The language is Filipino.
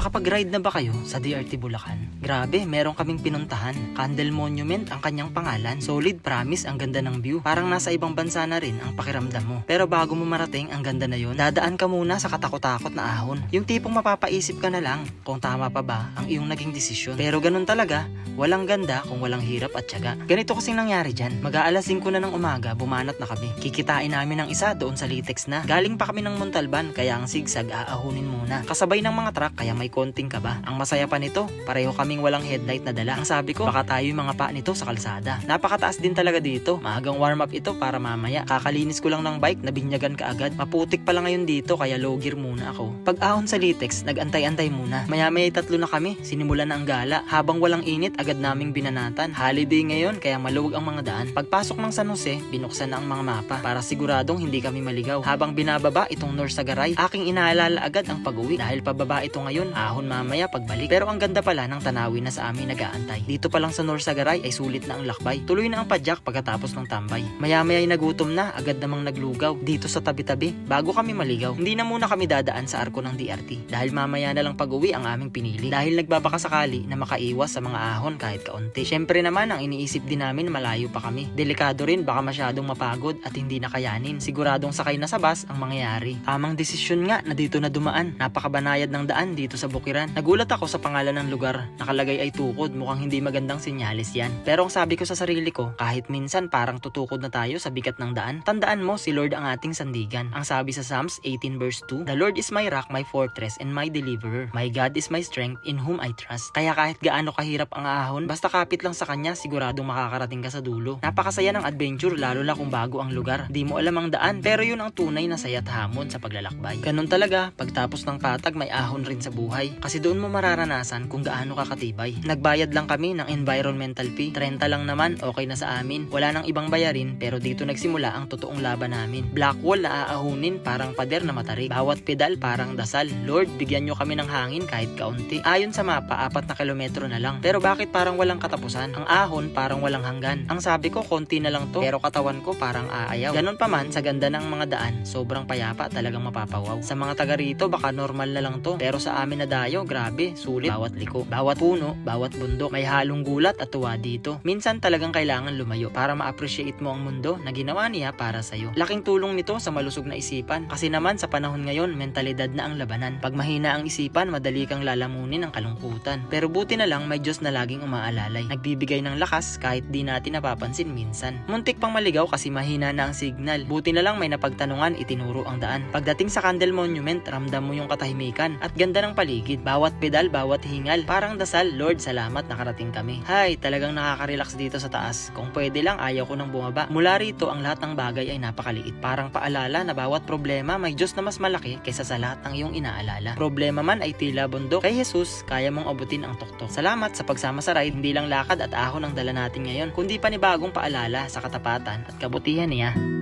nakapag-ride na ba kayo sa DRT Bulacan? Grabe, meron kaming pinuntahan. Candle Monument ang kanyang pangalan. Solid promise, ang ganda ng view. Parang nasa ibang bansa na rin ang pakiramdam mo. Pero bago mo marating ang ganda na yon, dadaan ka muna sa katakot-takot na ahon. Yung tipong mapapaisip ka na lang kung tama pa ba ang iyong naging desisyon. Pero ganun talaga, walang ganda kung walang hirap at tiyaga. Ganito kasing nangyari dyan. Mag-aalas 5 na ng umaga, bumanat na kami. Kikitain namin ng isa doon sa Litex na. Galing pa kami ng Montalban, kaya ang sigsag aahunin muna. Kasabay ng mga truck, kaya may konting kaba. Ang masaya pa nito, pareho kaming walang headlight na dala. Ang sabi ko, baka tayo yung mga pa nito sa kalsada. Napakataas din talaga dito. Maagang warm up ito para mamaya. Kakalinis ko lang ng bike, nabinyagan ka agad. Maputik pala ngayon dito, kaya low gear muna ako. Pag ahon sa Litex, nagantay-antay muna. Maya-maya tatlo na kami, sinimulan na ang gala. Habang walang init, agad naming binanatan. Holiday ngayon, kaya maluwag ang mga daan. Pagpasok ng San Jose, binuksan na ang mga mapa para siguradong hindi kami maligaw. Habang binababa itong North Sagaray, aking inaalala agad ang pag-uwi dahil pababa ito ngayon, ahon mamaya pagbalik. Pero ang ganda pala ng tanawin na sa amin nag-aantay. Dito pa lang sa North Sagaray ay sulit na ang lakbay. Tuloy na ang padyak pagkatapos ng tambay. Maya-maya ay nagutom na, agad namang naglugaw dito sa tabi-tabi bago kami maligaw. Hindi na muna kami dadaan sa arko ng DRT dahil mamaya na lang pag-uwi ang aming pinili. Dahil nagbabaka sakali na makaiwas sa mga ahon kahit kaunti. Syempre naman ang iniisip din namin malayo pa kami. Delikado rin baka masyadong mapagod at hindi nakayanin. Siguradong sakay na sa bus ang mangyayari. Tamang desisyon nga na dito na dumaan. Napakabanayad ng daan dito sa Bukiran. Nagulat ako sa pangalan ng lugar. Nakalagay ay tukod. Mukhang hindi magandang sinyalis yan. Pero ang sabi ko sa sarili ko, kahit minsan parang tutukod na tayo sa bigat ng daan, tandaan mo si Lord ang ating sandigan. Ang sabi sa Psalms 18 verse 2, The Lord is my rock, my fortress, and my deliverer. My God is my strength in whom I trust. Kaya kahit gaano kahirap ang ahon, basta kapit lang sa kanya, siguradong makakarating ka sa dulo. Napakasaya ng adventure lalo na kung bago ang lugar. Di mo alam ang daan, pero yun ang tunay na saya at hamon sa paglalakbay. Ganun talaga, pagtapos ng patag may ahon rin sa buhay. Kasi doon mo mararanasan kung gaano ka katibay. Nagbayad lang kami ng environmental fee. 30 lang naman, okay na sa amin. Wala nang ibang bayarin, pero dito nagsimula ang totoong laban namin. Black wall na aahunin parang pader na matarik. Bawat pedal parang dasal. Lord, bigyan nyo kami ng hangin kahit kaunti. Ayon sa mapa, apat na kilometro na lang. Pero bakit parang walang katapusan? Ang ahon parang walang hanggan. Ang sabi ko, konti na lang to. Pero katawan ko parang aayaw. Ganon pa man, sa ganda ng mga daan, sobrang payapa talagang mapapawaw. Sa mga taga rito, baka normal na lang to. Pero sa amin na dayo, grabe, sulit. Bawat liko, bawat puno, bawat bundok, may halong gulat at tuwa dito. Minsan talagang kailangan lumayo para ma-appreciate mo ang mundo na ginawa niya para sa'yo. Laking tulong nito sa malusog na isipan. Kasi naman sa panahon ngayon, mentalidad na ang labanan. Pag mahina ang isipan, madali kang lalamunin ng kalungkutan. Pero buti na lang may Diyos na laging umaalalay. Nagbibigay ng lakas kahit di natin napapansin minsan. Muntik pang maligaw kasi mahina na ang signal. Buti na lang may napagtanungan, itinuro ang daan. Pagdating sa Candle Monument, ramdam mo yung katahimikan at ganda ng paligid. Bawat pedal, bawat hingal. Parang dasal, Lord, salamat nakarating kami. Hay, talagang nakaka-relax dito sa taas. Kung pwede lang, ayaw ko nang bumaba. Mula rito, ang lahat ng bagay ay napakaliit. Parang paalala na bawat problema may Diyos na mas malaki kaysa sa lahat ng iyong inaalala. Problema man ay tila bundok. Kay Jesus, kaya mong abutin ang tuktok. Salamat sa pagsama sa ride, hindi lang lakad at ahon ang dala natin ngayon, kundi panibagong paalala sa katapatan at kabutihan niya.